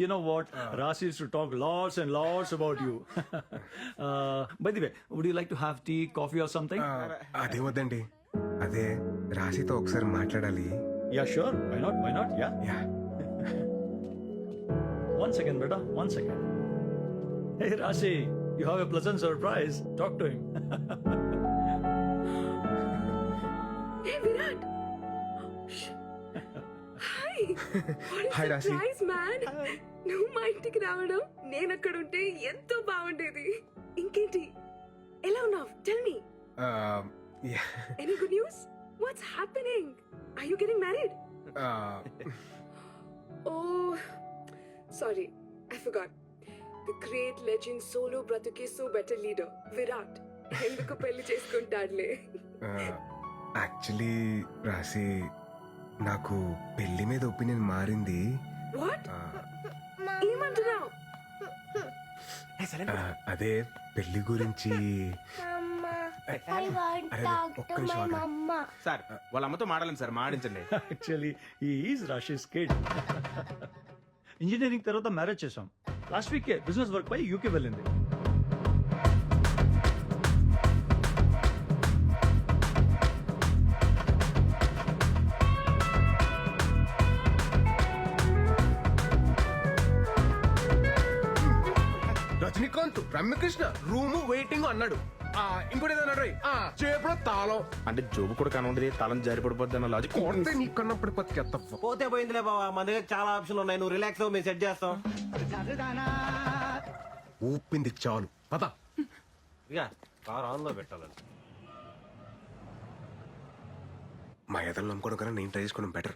you know what? Rasi used to talk lots and lots about you. uh, by the way, would you like to have tea, coffee, or something? అదే వద్దండి అదే రాశితో ఒకసారి మాట్లాడాలి yeah, sure. Why not? Why not? Yeah. Yeah One second, brother. One second. Hey, Rasi, you have a pleasant surprise. Talk to him. A Rasi. surprise, man. నువ్వు మా ఇంటికి రావడం నేను అక్కడ ఉంటే ఎంతో బాగుండేది. ఇంకేంటి? ఎలా ఉన్నావు? Tell me any good news what's happening are you getting married oh sorry I forgot the great legend solo బ్రతుకే సో బెటర్ లీడర్ విరాట్ ఎందుకు పెళ్ళి చేసుకుంటాడులే? యాక్చువల్లీ రాశి నాకు పెళ్ళి మీద ఒపీనియన్ మారింది. అదే పెళ్ళి గురించి. సార్ వాళ్ళ అమ్మతో మాడాలండి సార్ మాడించండి. Actually, he is Rashi's kid. Engineering తర్వాత మ్యారేజ్ చేసాం లాస్ట్ వీక్ బిజినెస్ వర్క్ పై యూకే వెళ్ళింది. రజనీకాంత్ రమ్యకృష్ణ రూము వెయిటింగ్ అన్నాడు. ఆ, ఇంకోటి ఏదో అన్నాడు రేయ్. ఆ, చేపలో తాళం. అంటే జోబు కూడా కనుండదు తలం జారి పడిపోద్ది అన్న లాజిక్ కొడితే నీ కన్నప్పుడు పత్తి ఎత్తప్ప పోతే పోయిందిలే బావా మన దగ్గర చాలా ఆప్షన్లు ఉన్నాయి నువ్వు రిలాక్స్ అవ్వు మేము సెట్ చేస్తాం. ఊపింది చాలు. పద. ఇక కార్ ఆన్లో పెట్టాలండి మా ఎదలు నమ్ముకోవడం కన్నా నేను ట్రై చేసుకోవడం బెటర్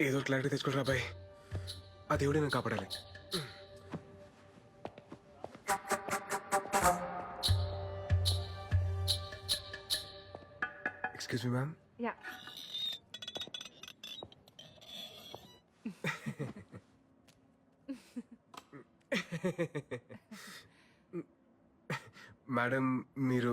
ఏదో క్లారిటీ తెచ్చుకోరా బాయ్. ఆ దేవుడే నేను కాపాడాలి. Excuse me ma'am yeah madam మీరు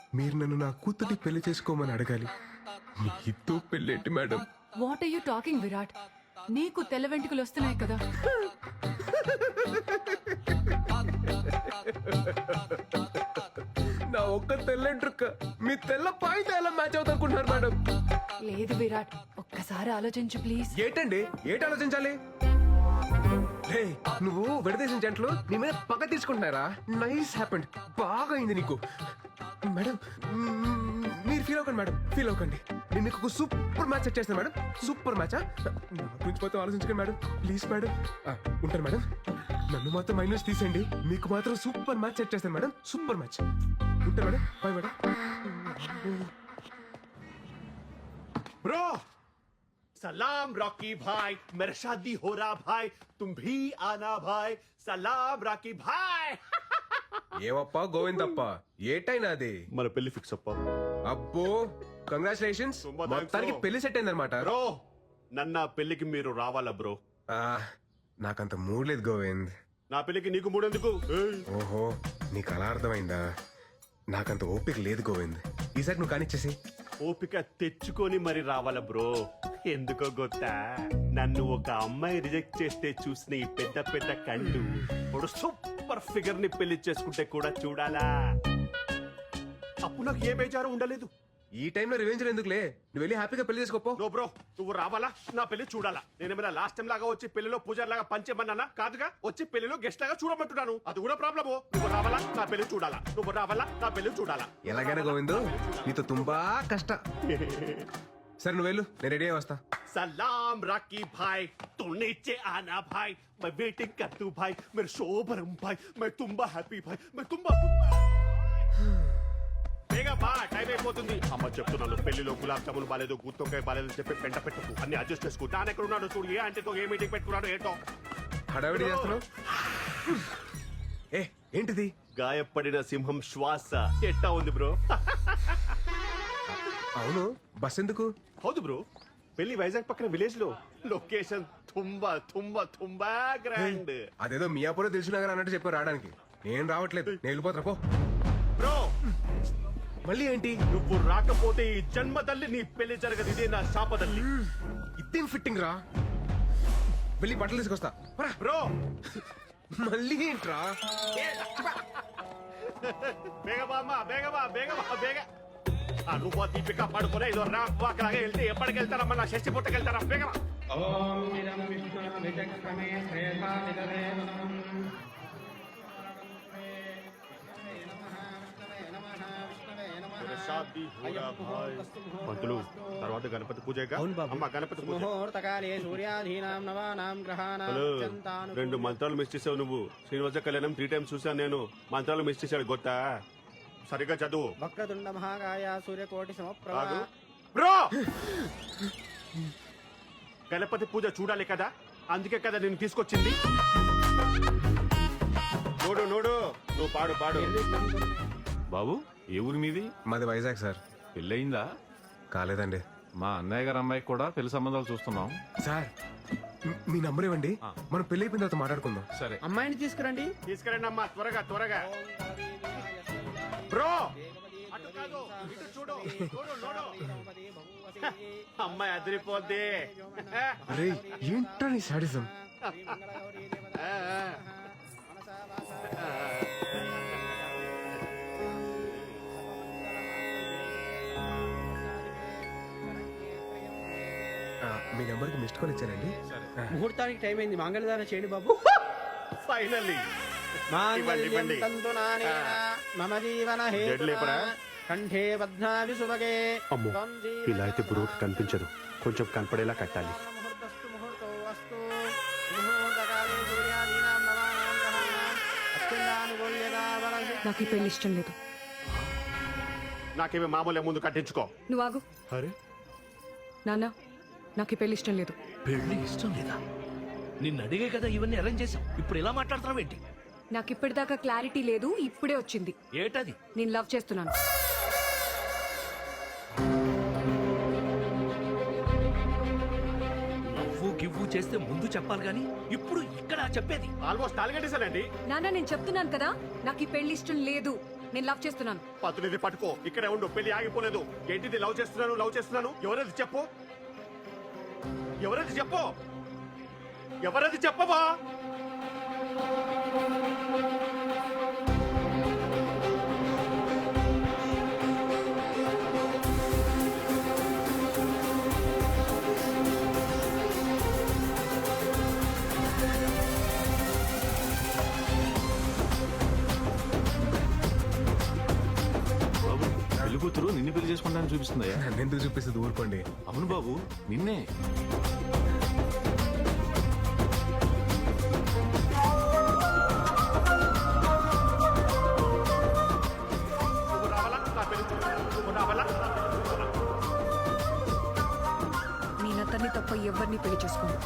మీరు నన్ను నా కూతురి పెళ్ళి చేసుకోమని అడగాలి. మీతో పెళ్ళేంటి madam? What are you talking Virat? నీకు తెల్ల వెంట్రుకలు వస్తున్నాయి కదా. నా నా ఒక్క తెల్లంట్రుక్క మీ తెల్ల పాయింట్ ఎలా మ్యాచ్ అవుతానుకుంటున్నారు మేడం? లేదు విరాట్. ఒక్కసారి ఆలోచించు ప్లీజ్. ఏటండి? ఏటి ఆలోచించాలి? రే నువ్వు విడదీసిన జంటలు నీ మీద పగ తీసుకుంటున్నారా నైస్ హ్యాపెండ్ బాగా అయింది నీకు. మేడం మీరు ఫీల్ అవ్వకండి మేడం ఫీల్ అవ్వకండి. నేను మీకు ఒక సూపర్ మ్యాచ్ సెట్ చేస్తాను మేడం. సూపర్ మ్యాచ్ గురించి మాత్రం ఆలోచించకండి మేడం. Please madam. ఉంటాను మేడం. నన్ను మాత్రం మైనస్ తీసేయండి. మీకు మాత్రం సూపర్ మ్యాచ్ సెట్ చేస్తాను మేడం. సూపర్ మ్యాచ్ ఉంటాను మేడం. Bye madam. బ్రో सलाम रॉकी भाई मेरा शादी हो रहा भाई तुम भी आना भाई सलाम रॉकी भाई ఏవప్ప గోవిందప్ప ఏటైనా అది మన పెళ్లి ఫిక్స్ అప్ప అబ్బో కంగ్రాచులేషన్స్ తుంబా thanks, మొత్తానికి bro. పెళ్లి సెట్ అయిందనమాట బ్రో నన్న పెళ్లికి మీరు రావాలా బ్రో నాకంత మూడ్ లేదు గోవింద్ నా పెళ్లికి నీకు మూడెందుకు ఏయ్, ఓహో నీకు అలా అర్థమైందా నాకంత ఓపిక లేదు గోవింద్ ఈసారి నువ్వు కానిచ్చేసి ఓపిక తెచ్చుకొని మరి రావాలా బ్రో ఎందుకో గొత్తా? నన్ను ఒక అమ్మాయి రిజెక్ట్ చేస్తే చూసిన ఈ పెద్ద పెద్ద కళ్ళు ఇప్పుడు సూపర్ ఫిగర్ని పెళ్ళి చేసుకుంటే కూడా చూడాలా? అప్పుడు నాకు ఏ బేజారు ఉండలేదు. ఈ టైంలో రివెంజ్ ఎందుకులే? నువ్వు వెళ్ళి హ్యాపీగా పెళ్ళి చేసుకోపో. నో బ్రో నువ్వు రావాలా? నా పెళ్ళి చూడాలా? నేనేమైనా లాస్ట్ టైం లాగా వచ్చి పెళ్ళిలో పూజారి లాగా పంచేమన్నానా కాదుగా వచ్చి పెళ్ళిలో గెస్ట్ లాగా చూడమంటున్నాను. అది కూడా ప్రాబ్లమ్. నువ్వు రావాలా? నా పెళ్ళి చూడాలా? నువ్వు రావాలా? నా పెళ్ళి చూడాలా? ఎలాగైనా గోవింద్ నీతో తుంబా కష్ట. సరే నువ్వు వెళ్ళు నేను రెడీ అయి వస్తా सलाम राकी भाई तू नीचे आना भाई मैं वेटिंग कर तू भाई मेरे शोभरम भाई मैं तुम्बा హ్యాపీ भाई मैं तुम्बा బేగా బా టైం అయిపోతుంది అమ్మ చెప్తున్నాను పెళ్లిలో గులాబ్ జామున్ బాలేదు గుత్తొక్కాయ బాలేదు అని చెప్పి పెంట పెట్టకు అన్ని అడ్జస్ట్ చేసుకో నాన్న ఎక్కడ ఉన్నాడు చూడు ఏ ఆంటీతో ఏ మీటింగ్ పెట్టుకున్నాడు ఏంటో హడావిడి చేస్తున్నావు ఏ ఏంటిది గాయపడిన సింహం శ్వాస ఎట్టా ఉంది బ్రో అవును. బస్ ఎందుకు? హౌదు బ్రో. పెళ్ళి వైజాగ్ పక్కన విలేజ్లో లొకేషన్ తుంబా తుంబా తుంబా గ్రాండ్. అదేదో మియాపూర్ తెలిసినాగా అన్నట్టు చెప్పారు రావడానికి. నేను రావట్లేదు. నేను వెళ్ళిపోతా పో. బ్రో! మళ్ళీ ఏంటి? నువ్వు రాకపోతే ఈ జన్మ తల్లి నీ పెళ్ళి జరగదు. ఇదే నా శాపదల్లి ఇదేం ఫిట్టింగ్ రా? వెళ్ళి బట్టలు తీసుకొస్తా. పరా. బ్రో! మళ్ళీ ఏంట్రా? బేగబా అమ్మా బేగబా బేగబా బేగ. ఆ దీపిక పడుకునే ఇదో వెళ్తే ఎప్పటికి వెళ్తారమ్మా నా షష్టి పుట్టకి వెళ్తారా బేగమా పంతులు తర్వాత గణపతి పూజ అమ్మ గణపతి పూజ. రెండు మంత్రాలు మిస్ చేసావు నువ్వు. శ్రీనివాస కళ్యాణం త్రీ టైమ్స్ చూసాను నేను. మంత్రాలు మిస్ చేశాడు గొత్త సరిగ్గా చదువు. వక్రతుండ మహాకాయ సూర్యకోటి సమప్రభ. ఆగు. బ్రో! గణపతి పూజ చూడాలి కదా? అందుకే కదా నేను తీసుకొచ్చింది. నోడు నోడు. నువ్వు పాడు పాడు. బాబు ఏ ఊరి మీది? మాది వైజాగ్ సార్. పెళ్ళయిందా? కాలేదండి. మా అన్నయ్య గారి అమ్మాయికి కూడా పెళ్ళి సంబంధాలు చూస్తున్నాం. సార్ మీ- మీ నంబర్ ఇవ్వండి. మనం పెళ్ళి అయిపోయిన తర్వాత మాట్లాడుకుందాం. సరే. అమ్మాయిని తీసుకురండి. తీసుకురండి అమ్మా త్వరగా త్వరగా. బ్రో! అటు కాదు ఇటు చూడు. చూడు నోడు. అమ్మాయి అదిరిపోద్ది. రే ఏంట్రా నీ సాడిజం. మీ నెంబర్కి మిస్డ్ కాల్ ఇచ్చారండి. ముహూర్తానికి టైం అయింది. మంగళదానం చేయండి బాబు. ఫైనల్లీ నానేన మమ జీవన? కంఠే పద్మావి సుభగే। అమ్మో, ఇలా అయితే బ్రోకి కనిపించదు. కొంచెం కనపడేలా కట్టాలి. నాకు ఈ పెళ్ళి ఇష్టం లేదు. నాకేమి మామూలే ముందు కట్టించుకో. నువ్వు ఆగు. అరే. నాన్న నాకు ఈ పెళ్ళి ఇష్టం లేదు. పెళ్ళి ఇష్టం లేదా? నిన్ను అడిగే కదా ఇవన్నీ అరేంజ్ చేసాం ఇప్పుడు ఇలా మాట్లాడుతున్నావు ఏంటి? నాకు ఇప్పటిదాకా క్లారిటీ లేదు ఇప్పుడే వచ్చింది. ఏటది? నేను లవ్ చేస్తున్నాను. నవ్వు గివ్వు చేస్తే ముందు చెప్పాలి గాని ఇప్పుడు ఇక్కడ చెప్పేది. ఆల్మోస్ట్ తాలిగట్టేశానండి నాన్న నేను చెప్తున్నాను కదా నాకు ఈ పెళ్ళి ఇష్టం లేదు. నేను లవ్ చేస్తున్నాను. పత్తునిది పట్టుకో ఇక్కడే ఉండు పెళ్ళి ఆగిపోలేదు. ఏంటిది లవ్ చేస్తున్నాను లవ్ చేస్తున్నాను? ఎవరది చెప్పు? ఎవరది చెప్పు? ఎవరది చెప్పవా? చేసుకుంటానని చూపిస్తుందయ్యా. నన్ను ఎందుకు చూపిస్తుంది? ఊరుకోండి. అవును బాబు నిన్నే. నేను అతన్ని తప్ప ఎవరిని పెళ్ళి చేసుకోను.